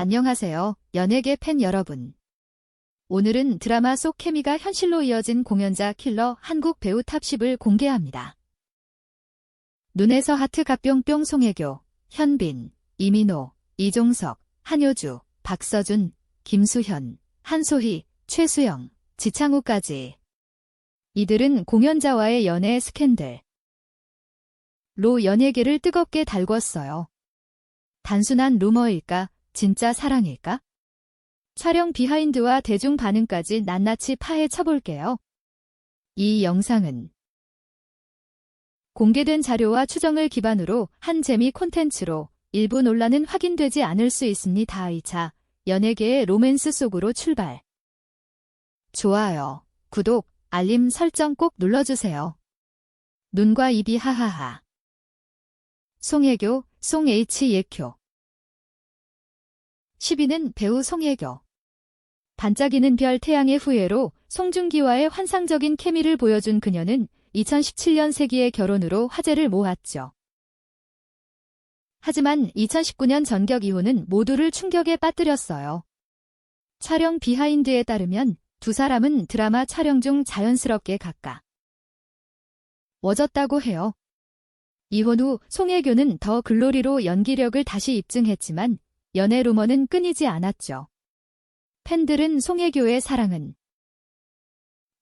안녕하세요, 연예계 팬 여러분. 오늘은 드라마 속 케미가 현실로 이어진 공연자 킬러 한국 배우 탑10을 공개합니다. 눈에서 하트 갓뿅뿅 송혜교, 현빈, 이민호, 이종석, 한효주, 박서준, 김수현, 한소희, 최수영, 지창우까지. 이들은 공연자와의 연애 스캔들. 로 연예계를 뜨겁게 달궜어요. 단순한 루머일까? 진짜 사랑일까? 촬영 비하인드와 대중 반응까지 낱낱이 파헤쳐 볼게요. 이 영상은 공개된 자료와 추정을 기반으로 한 재미 콘텐츠로 일부 논란은 확인되지 않을 수 있습니다. 2차 연예계의 로맨스 속으로 출발. 좋아요, 구독, 알림 설정 꼭 눌러주세요. 눈과 입이 하하하. 송혜교, 송H 예쿄 10위는 배우 송혜교. 반짝이는 별 태양의 후예로 송중기와의 환상적인 케미를 보여준 그녀는 2017년 세기의 결혼으로 화제를 모았죠. 하지만 2019년 전격 이후는 모두를 충격에 빠뜨렸어요. 촬영 비하인드에 따르면 두 사람은 드라마 촬영 중 자연스럽게 각각 워졌다고 해요. 이혼 후 송혜교는 더 글로리로 연기력을 다시 입증했지만 연애 루머는 끊이지 않았죠. 팬들은 송혜교의 사랑은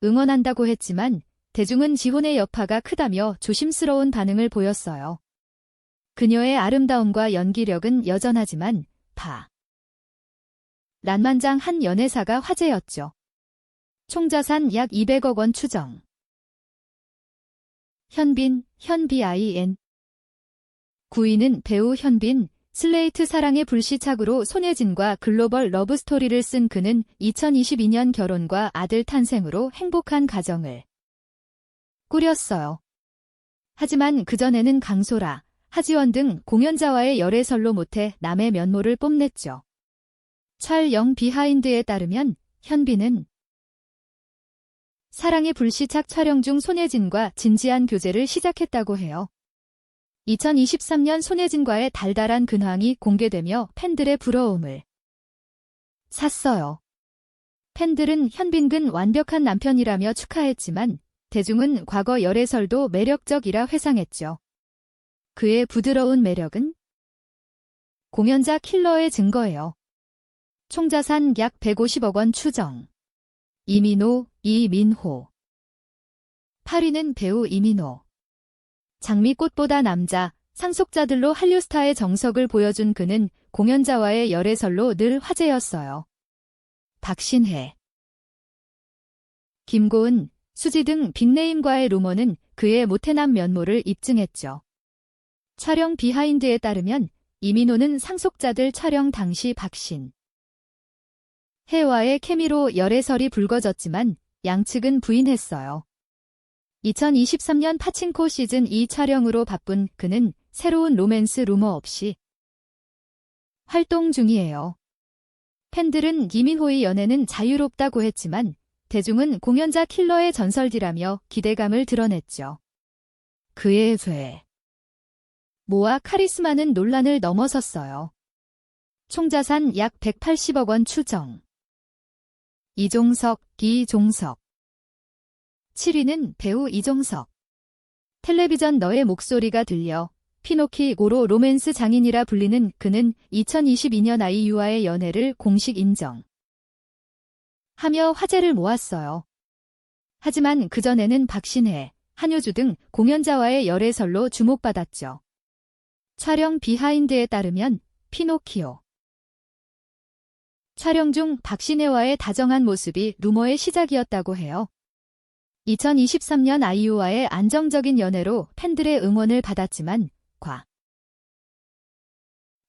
응원한다고 했지만 대중은 지혼의 여파가 크다며 조심스러운 반응을 보였어요. 그녀의 아름다움과 연기력은 여전하지만 파. 란만장 한 연애사가 화제였죠. 총자산 약 200억 원 추정. 현빈, 현비IN 9위는 배우 현빈, 슬레이트 사랑의 불시착으로 손예진과 글로벌 러브스토리를 쓴 그는 2022년 결혼과 아들 탄생으로 행복한 가정을 꾸렸어요. 하지만 그전에는 강소라, 하지원 등 공연자와의 열애설로 못해 남의 면모를 뽐냈죠. 촬영 비하인드에 따르면 현빈은 사랑의 불시착 촬영 중 손예진과 진지한 교제를 시작했다고 해요. 2023년 손예진과의 달달한 근황이 공개되며 팬들의 부러움을 샀어요. 팬들은 현빈근 완벽한 남편이라며 축하했지만 대중은 과거 열애설도 매력적이라 회상했죠. 그의 부드러운 매력은 공연자 킬러의 증거예요. 총자산 약 150억 원 추정. 이민호, 이민호 8위는 배우 이민호. 장미꽃보다 남자, 상속자들로 한류스타의 정석을 보여준 그는 공연자와의 열애설로 늘 화제였어요. 박신혜, 김고은, 수지 등 빅네임과의 루머는 그의 모태남 면모를 입증했죠. 촬영 비하인드에 따르면 이민호는 상속자들 촬영 당시 박신, 해와의 케미로 열애설이 불거졌지만 양측은 부인했어요. 2023년 파친코 시즌 2 촬영으로 바쁜 그는 새로운 로맨스 루머 없이 활동 중이에요. 팬들은 이민호의 연애는 자유롭다고 했지만 대중은 공연자 킬러의 전설디라며 기대감을 드러냈죠. 그의 죄. 모아 카리스마는 논란을 넘어섰어요. 총자산 약 180억 원 추정. 이종석, 기종석 7위는 배우 이종석. 텔레비전 너의 목소리가 들려 피노키고로 로맨스 장인이라 불리는 그는 2022년 아이유와의 연애를 공식 인정. 하며 화제를 모았어요. 하지만 그전에는 박신혜, 한효주 등 공연자와의 열애설로 주목받았죠. 촬영 비하인드에 따르면 피노키오. 촬영 중 박신혜와의 다정한 모습이 루머의 시작이었다고 해요. 2023년 아이유와의 안정적인 연애로 팬들의 응원을 받았지만 과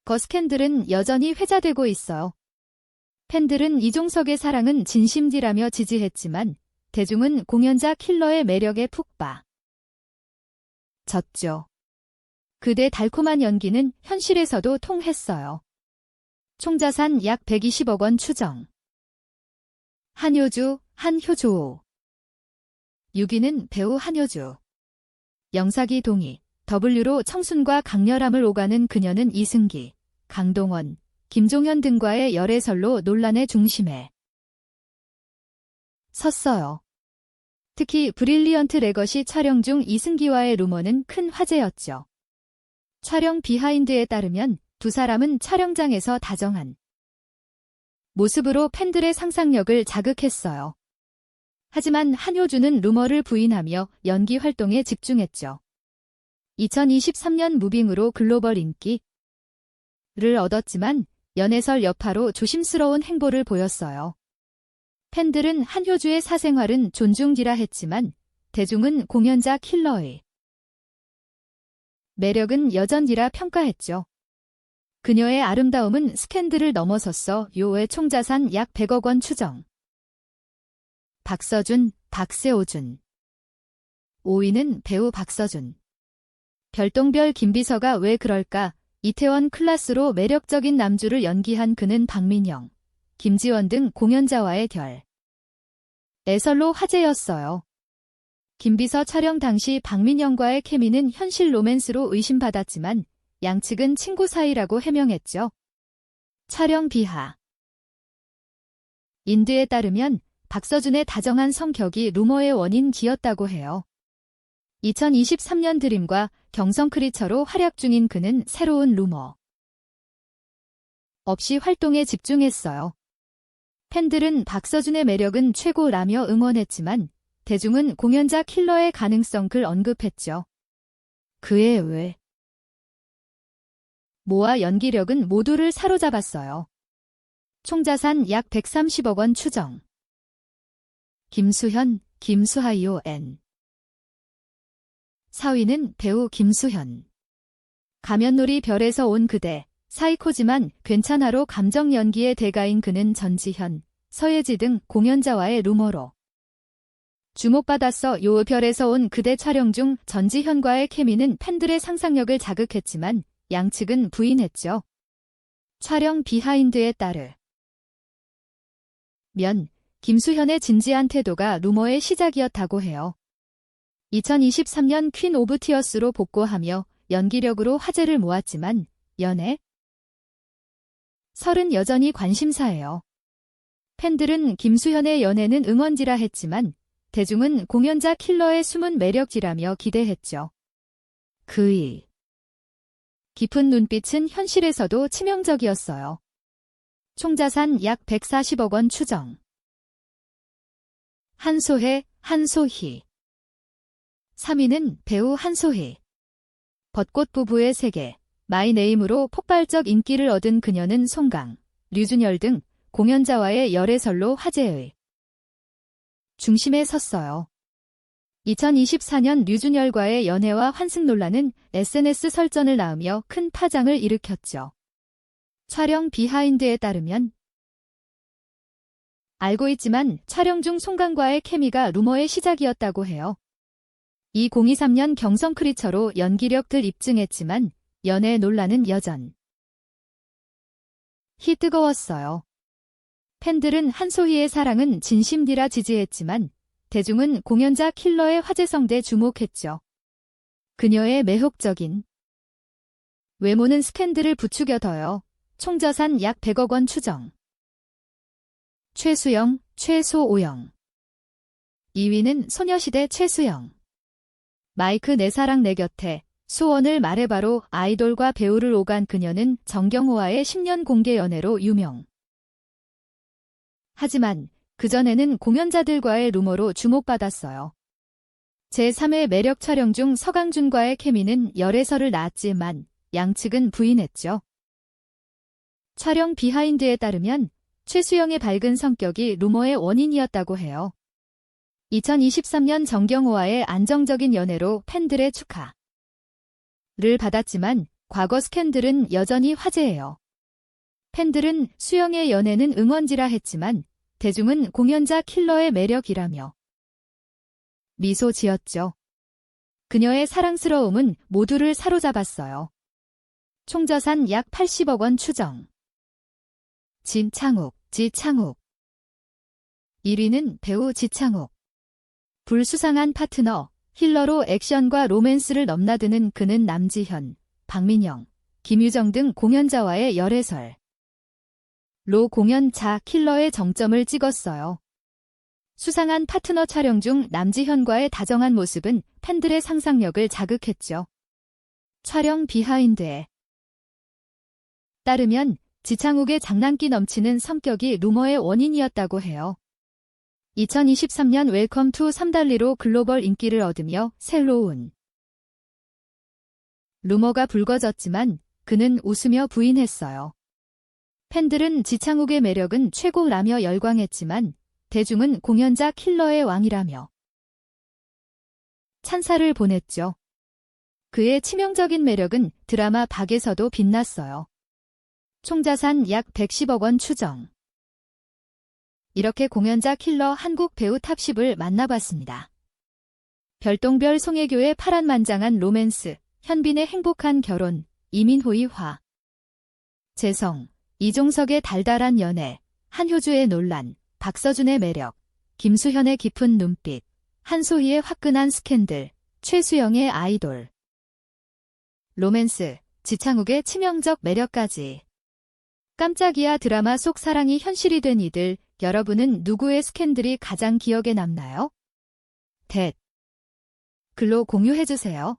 거스캔들은 여전히 회자되고 있어요. 팬들은 이종석의 사랑은 진심디라며 지지했지만 대중은 공연자 킬러의 매력에 푹 빠. 졌죠. 그대 달콤한 연기는 현실에서도 통했어요. 총자산 약 120억 원 추정. 한효주, 한효조 6위는 배우 한효주. 영사기 동의, W로 청순과 강렬함을 오가는 그녀는 이승기, 강동원, 김종현 등과의 열애설로 논란의 중심에 섰어요. 특히 브릴리언트 레거시 촬영 중 이승기와의 루머는 큰 화제였죠. 촬영 비하인드에 따르면 두 사람은 촬영장에서 다정한 모습으로 팬들의 상상력을 자극했어요. 하지만 한효주는 루머를 부인하며 연기 활동에 집중했죠. 2023년 무빙으로 글로벌 인기를 얻었지만 연애설 여파로 조심스러운 행보를 보였어요. 팬들은 한효주의 사생활은 존중디라 했지만 대중은 공연자 킬러의 매력은 여전디라 평가했죠. 그녀의 아름다움은 스캔들을 넘어섰어 요의 총자산 약 100억 원 추정. 박서준, 박세오준 5위는 배우 박서준. 별똥별 김비서가 왜 그럴까? 이태원 클라스로 매력적인 남주를 연기한 그는 박민영, 김지원 등 공연자와의 결. 애설로 화제였어요. 김비서 촬영 당시 박민영과의 케미는 현실 로맨스로 의심받았지만 양측은 친구 사이라고 해명했죠. 촬영 비하 인드에 따르면 박서준의 다정한 성격이 루머의 원인기였다고 해요. 2023년 드림과 경성 크리처로 활약 중인 그는 새로운 루머 없이 활동에 집중했어요. 팬들은 박서준의 매력은 최고라며 응원했지만 대중은 공연자 킬러의 가능성을 언급했죠. 그의 외 모아 연기력은 모두를 사로잡았어요. 총자산 약 130억 원 추정. 김수현, 김수하이오 N. 4위는 배우 김수현. 가면놀이 별에서 온 그대, 사이코지만 괜찮아로 감정 연기의 대가인 그는 전지현, 서예지 등 공연자와의 루머로 주목받았어 요 별에서 온 그대 촬영 중 전지현과의 케미는 팬들의 상상력을 자극했지만 양측은 부인했죠. 촬영 비하인드에 따르 면 김수현의 진지한 태도가 루머의 시작이었다고 해요. 2023년 퀸 오브 티어스로 복고하며 연기력으로 화제를 모았지만 연애 설은 여전히 관심사예요. 팬들은 김수현의 연애는 응원지라 했지만 대중은 공연자 킬러의 숨은 매력지라며 기대했죠. 그의 깊은 눈빛은 현실에서도 치명적이었어요. 총자산 약 140억 원 추정. 한소혜, 한소희 3위는 배우 한소희. 벚꽃 부부의 세계, 마이네임으로 폭발적 인기를 얻은 그녀는 송강, 류준열 등 공연자와의 열애설로 화제의 중심에 섰어요. 2024년 류준열과의 연애와 환승 논란은 SNS 설전을 낳으며 큰 파장을 일으켰죠. 촬영 비하인드에 따르면 알고 있지만 촬영 중 송강과의 케미가 루머의 시작이었다고 해요. 2023년 경성 크리처로 연기력들 입증했지만 연애 논란은 여전 히 뜨거웠어요. 팬들은 한소희의 사랑은 진심디라 지지했지만 대중은 공연자 킬러의 화제성 대 주목했죠. 그녀의 매혹적인 외모는 스캔들을 부추겨 둬요. 총자산 약 100억 원 추정. 최수영, 최소오영 2위는 소녀시대 최수영 마이크 내 사랑 내 곁에 소원을 말해바로 아이돌과 배우를 오간 그녀는 정경호와의 10년 공개 연애로 유명. 하지만 그전에는 공연자들과의 루머로 주목받았어요. 제3회 매력 촬영 중 서강준과의 케미는 열애설을 낳았지만 양측은 부인했죠. 촬영 비하인드에 따르면 최수영의 밝은 성격이 루머의 원인이었다고 해요. 2023년 정경호와의 안정적인 연애로 팬들의 축하를 받았지만 과거 스캔들은 여전히 화제예요. 팬들은 수영의 연애는 응원지라 했지만 대중은 공연자 킬러의 매력이라며 미소 지었죠. 그녀의 사랑스러움은 모두를 사로잡았어요. 총자산 약 80억 원 추정. 진창욱, 지창욱 1위는 배우 지창욱. 불수상한 파트너, 힐러로 액션과 로맨스를 넘나드는 그는 남지현, 박민영, 김유정 등 공연자와의 열애설. 로 공연차 킬러의 정점을 찍었어요. 수상한 파트너 촬영 중 남지현과의 다정한 모습은 팬들의 상상력을 자극했죠. 촬영 비하인드에 따르면 지창욱의 장난기 넘치는 성격이 루머의 원인이었다고 해요. 2023년 웰컴 투 삼달리로 글로벌 인기를 얻으며 새로운 루머가 불거졌지만 그는 웃으며 부인했어요. 팬들은 지창욱의 매력은 최고라며 열광했지만 대중은 공연자 킬러의 왕이라며 찬사를 보냈죠. 그의 치명적인 매력은 드라마 박에서도 빛났어요. 총자산 약 110억 원 추정. 이렇게 공연자 킬러 한국 배우 탑10을 만나봤습니다. 별똥별 송혜교의 파란만장한 로맨스, 현빈의 행복한 결혼, 이민호의 화, 재성, 이종석의 달달한 연애, 한효주의 논란, 박서준의 매력, 김수현의 깊은 눈빛, 한소희의 화끈한 스캔들, 최수영의 아이돌. 로맨스, 지창욱의 치명적 매력까지. 깜짝이야 드라마 속 사랑이 현실이 된 이들, 여러분은 누구의 스캔들이 가장 기억에 남나요? 댓. 글로 공유해주세요.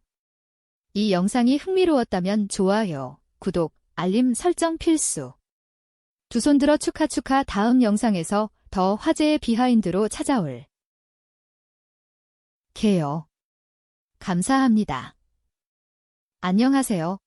이 영상이 흥미로웠다면 좋아요, 구독, 알림 설정 필수. 두 손 들어 축하 축하 다음 영상에서 더 화제의 비하인드로 찾아올 게요. 감사합니다. 안녕하세요.